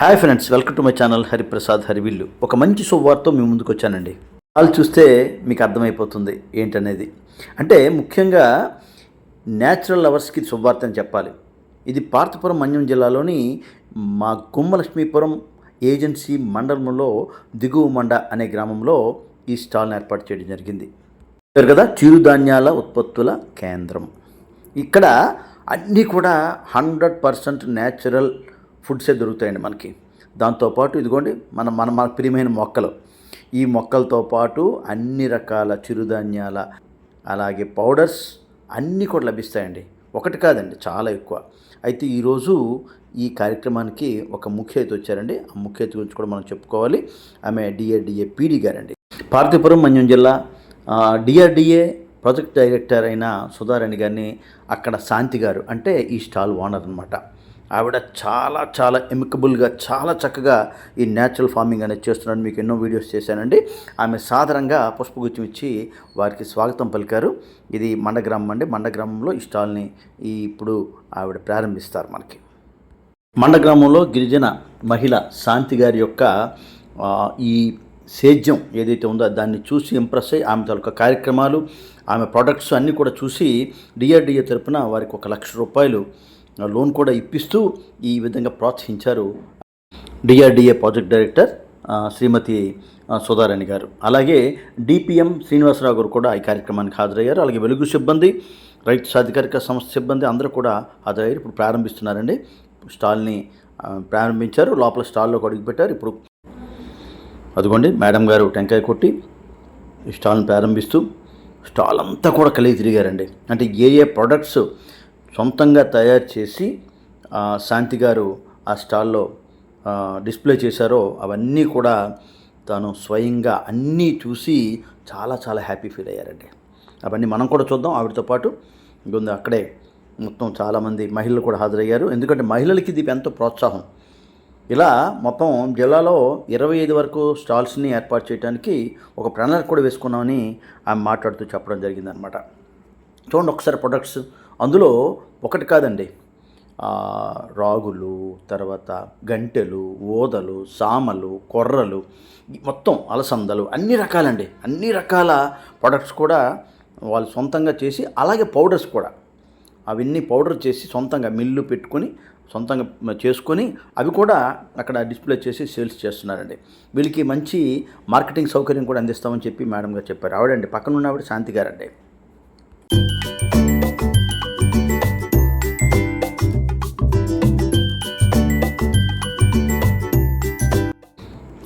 Hi friends welcome to my channel Hariprasad Harivillu. ఒక మంచి శుభవార్త మీ ముందుకు వచ్చానండి. వాళ్ళు చూస్తే మీకు అర్థమైపోతుంది ఏంటనేది. అంటే ముఖ్యంగా న్యాచురల్ లవర్స్కి శుభవార్త అని చెప్పాలి. ఇది పార్థపురం మన్యం జిల్లాలోని మా గుమ్మలక్ష్మీపురం ఏజెన్సీ మండలంలో దిగువ మండ అనే గ్రామంలో ఈ స్టాల్ని ఏర్పాటు చేయడం జరిగింది. చెప్పారు కదా? చిరుధాన్యాల ఉత్పత్తుల కేంద్రం. ఇక్కడ అన్నీ కూడా హండ్రెడ్ పర్సెంట్ న్యాచురల్ ఫుడ్సే దొరుకుతాయండి మనకి. దాంతోపాటు ఇదిగోండి మన మన మన ప్రియమైన మొక్కలు. ఈ మొక్కలతో పాటు అన్ని రకాల చిరుధాన్యాల అలాగే పౌడర్స్ అన్నీ కూడా లభిస్తాయండి. ఒకటి కాదండి చాలా ఎక్కువ. అయితే ఈరోజు ఈ కార్యక్రమానికి ఒక ముఖ్య అతిథి వచ్చారండి. ఆ ముఖ్య అతిథి గురించి కూడా మనం చెప్పుకోవాలి. ఆమె డిఏడిఏ పీడి గారండి. పార్థిపురం మన్యం జిల్లా డిఆర్డిఏ ప్రాజెక్ట్ డైరెక్టర్ అయిన సుధారాణి గారిని అక్కడ శాంతి గారు అంటే ఈ స్టాల్ ఓనర్ అనమాట ఆవిడ చాలా చాలా ఎమికబుల్గా చాలా చక్కగా ఈ న్యాచురల్ ఫార్మింగ్ అనేది చేస్తున్నాడు మీకు ఎన్నో వీడియోస్ చేశానండి. ఆమె సాధారణంగా పుష్పగుచ్చం ఇచ్చి వారికి స్వాగతం పలికారు. ఇది మండగ్రామం అండి. మండగ్రామంలో ఈ స్టాల్ని ఈ ఇప్పుడు ఆవిడ ప్రారంభిస్తారు మనకి. మండగ్రామంలో గిరిజన మహిళ శాంతి గారి యొక్క ఈ సేద్యం ఏదైతే ఉందో దాన్ని చూసి ఇంప్రెస్ అయ్యి ఆమె తాలూకా కార్యక్రమాలు ఆమె ప్రొడక్ట్స్ అన్నీ కూడా చూసి డిఆర్డిఏ తరపున వారికి ఒక లక్ష రూపాయలు లోన్ కూడా ఇప్పిస్తూ ఈ విధంగా ప్రోత్సహించారు DRDA project director Shrimati Sudharani garu. అలాగే డిపిఎం శ్రీనివాసరావు గారు కూడా ఈ కార్యక్రమానికి హాజరయ్యారు. అలాగే వెలుగు సిబ్బంది రైతు సాధికారిక సంస్థ సిబ్బంది అందరూ కూడా హాజరయ్యారు. ఇప్పుడు ప్రారంభిస్తున్నారండి. స్టాల్ని ప్రారంభించారు. లోపల స్టాల్లో అడుగుపెట్టారు. ఇప్పుడు అదిగోండి మేడం గారు టెంకాయ కొట్టి ఈ స్టాల్ని ప్రారంభిస్తూ స్టాల్ అంతా కూడా కలిగి తిరిగారండి. అంటే ఏ ఏ ప్రొడక్ట్స్ సొంతంగా తయారు చేసి శాంతి గారు ఆ స్టాల్లో డిస్ప్లే చేశారో అవన్నీ కూడా తాను స్వయంగా అన్నీ చూసి చాలా చాలా హ్యాపీ ఫీల్ అయ్యారండి. అవన్నీ మనం కూడా చూద్దాం. ఆవిడతో పాటు ఇంకొంది అక్కడే మొత్తం చాలామంది మహిళలు కూడా హాజరయ్యారు. ఎందుకంటే మహిళలకి ఇది ఎంతో ప్రోత్సాహం. ఇలా మొత్తం జిల్లాలో ఇరవై ఐదు వరకు స్టాల్స్ని ఏర్పాటు చేయడానికి ఒక ప్రణాళిక కూడా వేసుకున్నామని ఆమె మాట్లాడుతూ చెప్పడం జరిగిందనమాట చూడండి ఒకసారి ప్రొడక్ట్స్ అందులో ఒకటి కాదండి. రాగులు తర్వాత గంటెలు ఓదలు సామలు కొర్రలు మొత్తం అలసందలు అన్ని రకాలండి. అన్ని రకాల ప్రొడక్ట్స్ కూడా వాళ్ళు సొంతంగా చేసి అలాగే పౌడర్స్ కూడా. అవన్నీ పౌడర్ చేసి సొంతంగా మిల్లు పెట్టుకొని సొంతంగా చేసుకొని అవి కూడా అక్కడ డిస్ప్లే చేసి సేల్స్ చేస్తున్నారండి. వీళ్ళకి మంచి మార్కెటింగ్ సౌకర్యం కూడా అందిస్తామని చెప్పి మేడం గారు చెప్పారు. ఆవిడండి పక్కన ఉన్న ఆవిడ శాంతి గారండి.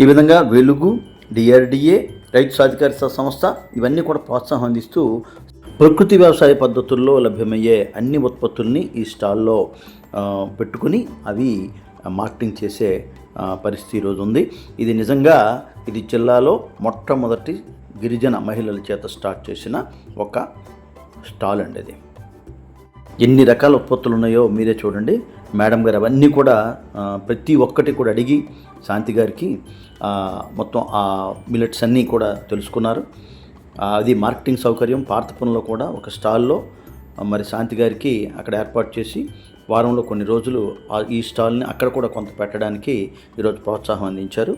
ఈ విధంగా వెలుగు డిఆర్డిఏ రైతు సాధికారిత సంస్థ ఇవన్నీ కూడా ప్రోత్సాహం అందిస్తూ ప్రకృతి వ్యవసాయ పద్ధతుల్లో లభ్యమయ్యే అన్ని ఉత్పత్తుల్ని ఈ స్టాల్లో పెట్టుకుని అవి మార్కెటింగ్ చేసే పరిస్థితి ఈరోజు ఉంది. ఇది నిజంగా ఇది జిల్లాలో మొట్టమొదటి గిరిజన మహిళల చేత స్టార్ట్ చేసిన ఒక స్టాల్ అండి ఇది. ఎన్ని రకాల ఉత్పత్తులు ఉన్నాయో మీరే చూడండి. మేడం గారు అవన్నీ కూడా ప్రతి ఒక్కటి కూడా అడిగి శాంతి గారికి మొత్తం ఆ మిలెట్స్ అన్నీ కూడా తెలుసుకున్నారు. అది మార్కెటింగ్ సౌకర్యం పార్థపురంలో కూడా ఒక స్టాల్లో మరి శాంతి గారికి అక్కడ ఏర్పాటు చేసి వారంలో కొన్ని రోజులు ఈ స్టాల్ని అక్కడ కూడా కొంత పెట్టడానికి ఈరోజు ప్రోత్సాహం అందించారు.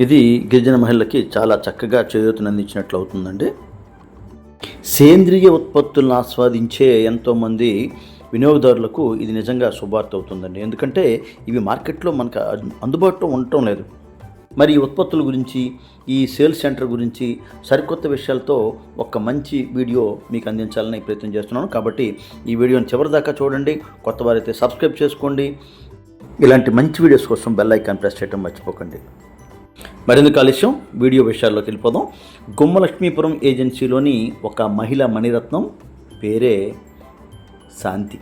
ఇది గిరిజన మహిళలకి చాలా చక్కగా చేయూతనందించినట్లు అవుతుందండి. సేంద్రియ ఉత్పత్తులను ఆస్వాదించే ఎంతోమంది వినియోగదారులకు ఇది నిజంగా శుభార్త అవుతుందండి. ఎందుకంటే ఇవి మార్కెట్లో మనకు అందుబాటులో ఉండటం లేదు. మరి ఈ ఉత్పత్తుల గురించి ఈ సేల్స్ సెంటర్ గురించి సరికొత్త విషయాలతో ఒక మంచి వీడియో మీకు అందించాలని ప్రయత్నం చేస్తున్నాను. కాబట్టి ఈ వీడియోని చివరిదాకా చూడండి కొత్త వారైతే సబ్స్క్రైబ్ చేసుకోండి. ఇలాంటి మంచి వీడియోస్ కోసం బెల్ ఐకాన్ ప్రెస్ చేయడం మర్చిపోకండి. మరింత కాలుష్యం వీడియో విషయాల్లోకి వెళ్ళిపోదాం. గుమ్మలక్ష్మీపురం ఏజెన్సీలోని ఒక మహిళ మణిరత్నం పేరే శాంతి.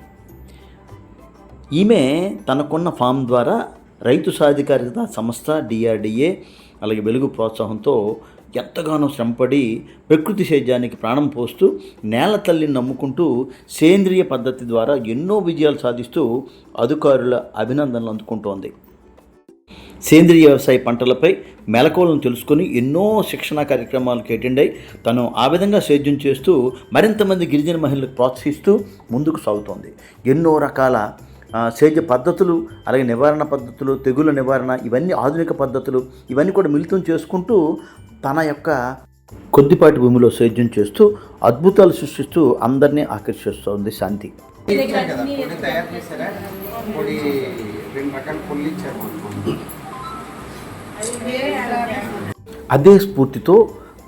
ఈమె తనకున్న ఫామ్ ద్వారా రైతు సాధికారిత సంస్థ డిఆర్డిఏ అలాగే వెలుగు ప్రోత్సాహంతో ఎంతగానో శ్రమపడి ప్రకృతి సేద్యానికి ప్రాణం పోస్తూ నేల తల్లిని నమ్ముకుంటూ సేంద్రియ పద్ధతి ద్వారా ఎన్నో విజయాలు సాధిస్తూ అధికారుల అభినందనలు అందుకుంటోంది. సేంద్రియ వ్యవసాయ పంటలపై మెలకువలను తెలుసుకొని ఎన్నో శిక్షణా కార్యక్రమాలకు అటెండ్ అయి తను ఆ విధంగా సేద్యం చేస్తూ మరింతమంది గిరిజన మహిళలకు ప్రోత్సహిస్తూ ముందుకు సాగుతోంది. ఎన్నో రకాల సేద్య పద్ధతులు అలాగే నివారణ పద్ధతులు తెగుళ్ళ నివారణ ఇవన్నీ ఆధునిక పద్ధతులు ఇవన్నీ కూడా మిళితం చేసుకుంటూ తన యొక్క కొద్దిపాటి భూమిలో సేద్యం చేస్తూ అద్భుతాలు సృష్టిస్తూ అందరినీ ఆకర్షిస్తోంది శాంతి. అదే స్ఫూర్తితో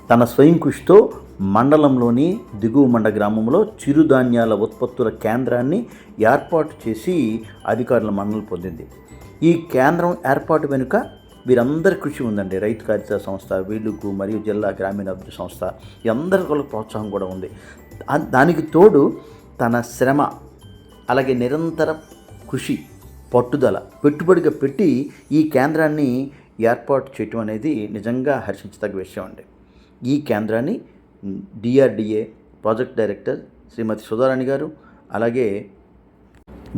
తన స్వయం కృషితో మండలంలోని దిగువ మండ గ్రామంలో చిరుధాన్యాల ఉత్పత్తుల కేంద్రాన్ని ఏర్పాటు చేసి అధికారుల మన్నలు పొందింది. ఈ కేంద్రం ఏర్పాటు వెనుక వీరందరి కృషి ఉందండి. రైతు కారిత సంస్థ వీళ్ళకు మరియు జిల్లా గ్రామీణాభివృద్ధి సంస్థ ఈ అందరి ప్రోత్సాహం కూడా ఉంది. దానికి తోడు తన శ్రమ అలాగే నిరంతర కృషి పట్టుదల పెట్టుబడిగా పెట్టి ఈ కేంద్రాన్ని ఏర్పాటు చేయటం అనేది నిజంగా హర్షించదగ్గ విషయం అండి. ఈ కేంద్రాన్ని DRDA project director Shrimati Sudharani garu అలాగే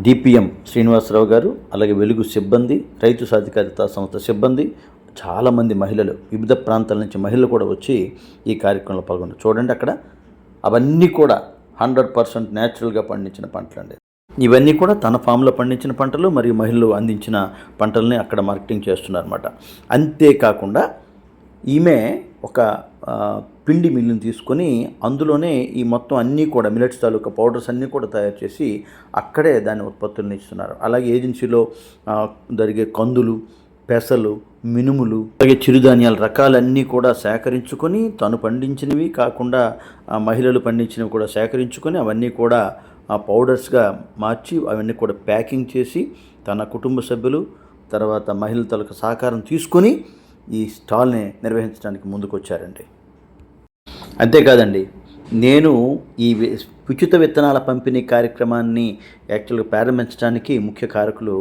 డిపిఎం శ్రీనివాసరావు గారు అలాగే వెలుగు సిబ్బంది రైతు సాధికారిత సంస్థ సిబ్బంది చాలామంది మహిళలు వివిధ ప్రాంతాల నుంచి మహిళలు కూడా వచ్చి ఈ కార్యక్రమంలో పాల్గొన్నారు. చూడండి అక్కడ అవన్నీ కూడా హండ్రెడ్ పర్సెంట్ న్యాచురల్గా పండించిన పంటలండి. ఇవన్నీ కూడా తన ఫామ్లో పండించిన పంటలు మరియు మహిళలు అందించిన పంటల్ని అక్కడ మార్కెటింగ్ చేస్తున్నారన్నమాట. అంతేకాకుండా ఈమె ఒక పిండి మిల్లుని తీసుకొని అందులోనే ఈ మొత్తం అన్నీ కూడా మిలెట్స్ తాలూకా పౌడర్స్ అన్నీ కూడా తయారు చేసి అక్కడే దాని ఉత్పత్తులను ఇస్తున్నారు. అలాగే ఏజెన్సీలో జరిగే కందులు పెసలు మినుములు అలాగే చిరుధాన్యాల రకాలన్నీ కూడా సేకరించుకొని తను పండించినవి కాకుండా మహిళలు పండించినవి కూడా సేకరించుకొని అవన్నీ కూడా ఆ పౌడర్స్గా మార్చి అవన్నీ కూడా ప్యాకింగ్ చేసి తన కుటుంబ సభ్యులు తర్వాత మహిళల తాలూకా సహకారం తీసుకొని ఈ స్టాల్ని నిర్వహించడానికి ముందుకు వచ్చారండి అంతేకాదండి నేను ఈ ఉచిత విత్తనాల పంపిణీ కార్యక్రమాన్ని యాక్చువల్గా ప్రారంభించడానికి ముఖ్య కారకులు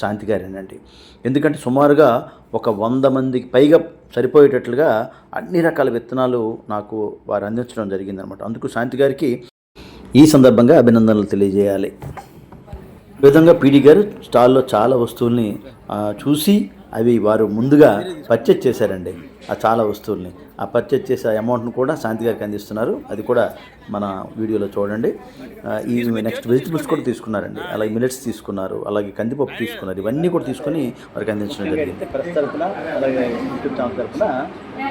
శాంతి గారేనండి. ఎందుకంటే సుమారుగా ఒక వంద మందికి పైగా సరిపోయేటట్లుగా అన్ని రకాల విత్తనాలు నాకు వారు అందించడం జరిగిందనమాట. అందుకు శాంతి గారికి ఈ సందర్భంగా అభినందనలు తెలియజేయాలి. ఈ విధంగా పీడి గారు స్టాల్లో చాలా వస్తువుల్ని చూసి అవి వారు ముందుగా పర్చేజ్ చేశారండి. ఆ చాలా వస్తువుల్ని. ఆ పర్చేజ్ చేసే అమౌంట్ను కూడా శాంతి గారికి అందిస్తున్నారు. అది కూడా మన వీడియోలో చూడండి. ఈ నెక్స్ట్ వెజిటబుల్స్ కూడా తీసుకున్నారండి. అలాగే మిలెట్స్ తీసుకున్నారు. అలాగే కందిపప్పు తీసుకున్నారు. ఇవన్నీ కూడా తీసుకొని వారికి అందించడం జరిగింది. ప్రెస్ తరఫున అలాగే యూట్యూబ్ ఛానల్ తరఫున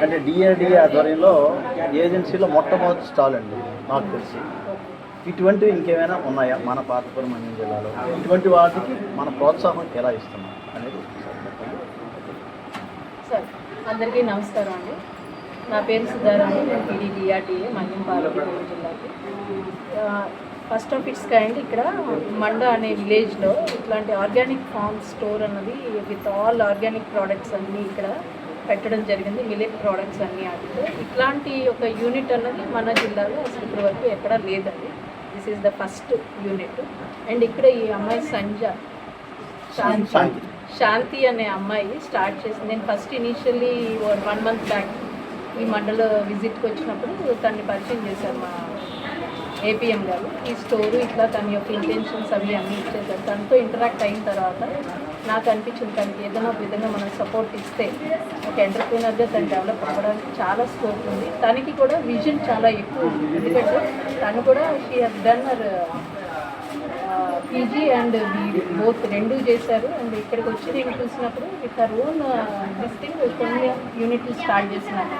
అంటే డిఆర్డిఏ ఆధ్వర్యంలో ఏజెన్సీలో మొట్టమొదటి స్టాల్ అండి. నాకు తెలిసి. ఇటువంటివి ఇంకేమైనా ఉన్నాయా? మన పాతపురం అన్ని జిల్లాలో. ఇటువంటి వాటికి మన ప్రోత్సాహం ఎలా ఇస్తున్నాం అనేది అందరికీ నమస్కారం అండి. నా పేరు సుధారాణి నేను పీడీ డిఆర్టీఏ మన్యం పార్వతీపురం జిల్లాకి. ఫస్ట్ ఆఫ్ ఇట్స్ కైండ్ ఇక్కడ మండ అనే విలేజ్లో ఇట్లాంటి ఆర్గానిక్ ఫార్మ్ స్టోర్ అన్నది విత్ ఆల్ ఆర్గానిక్ ప్రోడక్ట్స్ అన్నీ ఇక్కడ పెట్టడం జరిగింది మిలెట్ ప్రోడక్ట్స్ అన్నీ ఆడితే ఇట్లాంటి ఒక యూనిట్ అన్నది మన జిల్లాలో అసలు ఇప్పటి వరకు ఎక్కడా లేదండి. This is the first unit and ఇక్కడ ఈ అమ్మాయి సంజ శాంతి శాంతి. అనే అమ్మాయి స్టార్ట్ చేసింది. నేను first initially one month back ఈ మండల విజిట్కి వచ్చినప్పుడు తనని పరిచయం చేశారు మా ఏపీఎం గారు. ఈ స్టోరీ ఇట్లా తన యొక్క ఇంటెన్షన్స్ అవి అన్నీ ఇచ్చేసారు తనతో ఇంటరాక్ట్ అయిన తర్వాత నాకు అనిపించింది తనకి ఏదైనా ఒక విధంగా మనం సపోర్ట్ ఇస్తే ఒక ఎంటర్ప్రీనర్గా తను డెవలప్ అవ్వడానికి చాలా స్కోప్ ఉంది. తనకి కూడా విజన్ చాలా ఎక్కువ ఉంది. ఎందుకంటే తను కూడా she has done PG and both రెండు చేశారు. అండ్ ఇక్కడికి వచ్చి నేను చూసినప్పుడు విత్ హర్ ఓన్ డిస్టింగ్ కొన్ని యూనిట్లు స్టార్ట్ చేసినారు.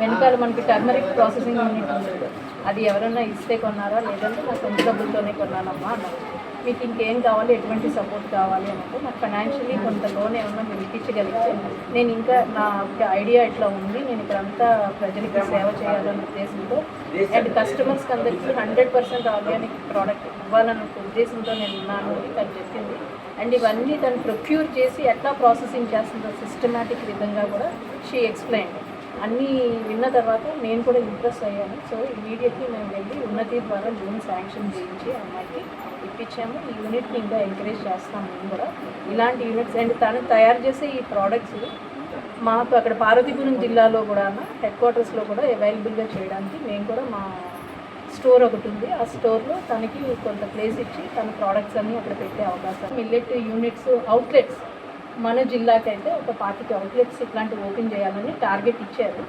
వెనకాల మనకి టర్మరిక్ ప్రాసెసింగ్ యూనిట్ ఉంది. అది ఎవరైనా ఇస్తే కొన్నారా? లేదంటే నా సొంత డబ్బులతోనే కొన్నానమ్మా అన్నారు. మీకు ఇంకేం కావాలి ఎటువంటి సపోర్ట్ కావాలి అంటే నాకు ఫైనాన్షియలీ కొంత లోన్ ఏమన్నా మీరు ఇప్పించగలిగితే నేను ఇంకా నా ఐడియా ఇట్లా ఉంది. నేను ఇక్కడంతా ప్రజలకి సేవ చేయాలనే ఉద్దేశంతో అండ్ కస్టమర్స్కి అందరికీ హండ్రెడ్ పర్సెంట్ ఆర్గానిక్ ప్రోడక్ట్ ఇవ్వాలన్న ఉద్దేశంతో నేను ఉన్నాను అని తను చెప్పింది. అండ్ ఇవన్నీ తను ప్రొక్యూర్ చేసి ఎట్లా ప్రాసెసింగ్ చేస్తుందో సిస్టమేటిక్ విధంగా కూడా షీ ఎక్స్ప్లెయిన్ అన్నీ విన్న తర్వాత నేను కూడా ఇంప్రెస్ అయ్యాను. సో ఇమీడియట్లీ మేము వెళ్ళి ఉన్నతి ద్వారా లోన్ శాంక్షన్ చేయించి అమ్మాయికి ఇప్పించాము. ఈ యూనిట్ని ఇంకా ఎంకరేజ్ చేస్తాం మేము కూడా. ఇలాంటి యూనిట్స్ అండ్ తను తయారు చేసే ఈ ప్రోడక్ట్స్ మాకు అక్కడ పార్వతీపురం జిల్లాలో కూడా హెడ్ క్వార్టర్స్లో కూడా అవైలబుల్గా చేయడానికి మేము కూడా మా స్టోర్ ఒకటి ఉంది. ఆ స్టోర్లో తనకి కొంత ప్లేస్ ఇచ్చి తన ప్రోడక్ట్స్ అన్నీ అక్కడ పెట్టే అవకాశం. మిల్లెట్ యూనిట్స్ అవుట్లెట్స్ మన జిల్లాకైతే ఒక పాతిక అవుట్లెట్స్ ఇట్లాంటివి ఓపెన్ చేయాలని టార్గెట్ ఇచ్చారు.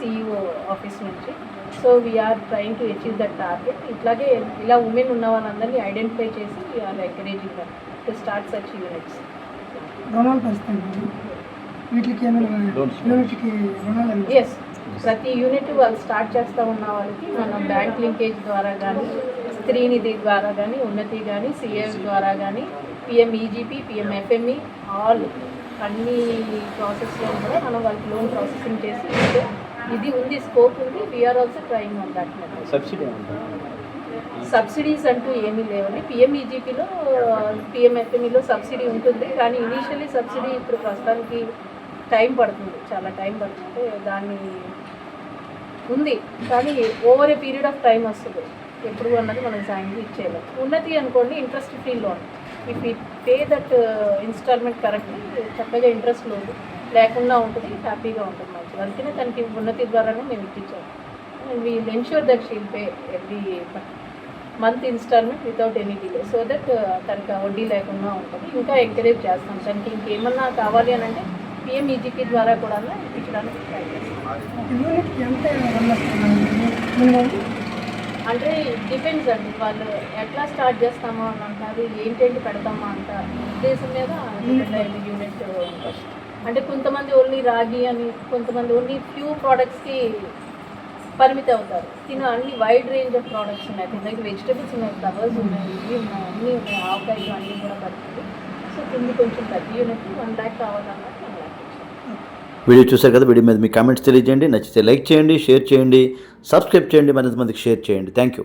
సిఇఓ ఆఫీస్ నుంచి. So we're trying to achieve that target ఇట్లాగే ఇలా ఉమెన్ ఉన్న వాళ్ళందరినీ ఐడెంటిఫై చేసి we're encouraging them to start such units రుణాలు పరిస్థితి వీటికి ఏమైనా యూనిట్కి రుణాలు అవి ఎస్ ప్రతి యూనిట్ వాళ్ళు స్టార్ట్ చేస్తూ ఉన్న వాళ్ళకి మనం బ్యాంక్ లింకేజ్ ద్వారా కానీ స్త్రీనిధి ద్వారా కానీ ఉన్నతి కానీ సిఎఫ్ ద్వారా కానీ PM EGP PM FME all అన్ని ప్రాసెస్లో కూడా మనం వాళ్ళకి లోన్ ప్రాసెసింగ్ చేసి ఇస్తే ఇది ఉంది స్కోప్ ఉంది. We're also trying on that subsidy subsidies అంటూ ఏమీ లేవండి. పిఎంఈజీపీలో పిఎంఎఫ్ఎంఈలో సబ్సిడీ ఉంటుంది. కానీ ఇనీషియలీ సబ్సిడీ ఇప్పుడు ప్రస్తుతానికి టైం పడుతుంది. చాలా టైం పడుతుంది. దాన్ని ఉంది. కానీ over a period of time వస్తుంది. ఎప్పుడు అన్నది మనం సాయం ఇచ్చేయలేం ఉన్నతి అనుకోండి interest free loan if she pay that installment correctly చక్కగా ఇంట్రెస్ట్ లోన్ లేకుండా ఉంటుంది హ్యాపీగా ఉంటుంది. అందుకనే తనకి ఉన్నతి ద్వారానే మేము ఇప్పించాము and we ensure that she'll pay every month installment without any delay so that తనకి వడ్డీ లేకుండా ఉంటుంది. ఇంకా ఎంకరేజ్ చేస్తాం. తనకి ఇంకేమన్నా కావాలి అని అంటే పిఎంఈజీపీ ద్వారా కూడా ఇప్పించడానికి ట్రై చేస్తాం అంటే డిపెండ్స్ అండి. వాళ్ళు ఎట్లా స్టార్ట్ చేస్తామో అని అంటారు ఏంటేంటి పెడతామా అంట ఉద్దేశం మీద యూనిట్ ఉంటుంది అంటే కొంతమంది ఓన్లీ రాగి అని కొంతమంది ఓన్లీ ఫ్యూ ప్రోడక్ట్స్కి పరిమితం అవుతారు. తిన అన్ని వైడ్ రేంజ్ ఆఫ్ ప్రోడక్ట్స్ ఉన్నాయి. తిన దగ్గర వెజిటబుల్స్ ఉన్నాయి ఫ్లవర్స్ ఉన్నాయి ఇవి ఉన్నాయి అన్నీ ఉన్నాయి. ఆవకాయలు అన్నీ కూడా పడుతుంది. సో తిండి కొంచెం పెద్ద యూనిట్ వన్ ల్యాక్ కావాలన్నా వీడియో చూశారు కదా వీడియో మీద మీ కామెంట్స్ తెలియజేయండి. నచ్చితే లైక్ చేయండి షేర్ చేయండి సబ్స్క్రైబ్ చేయండి మరింత మందికి షేర్ చేయండి. Thank you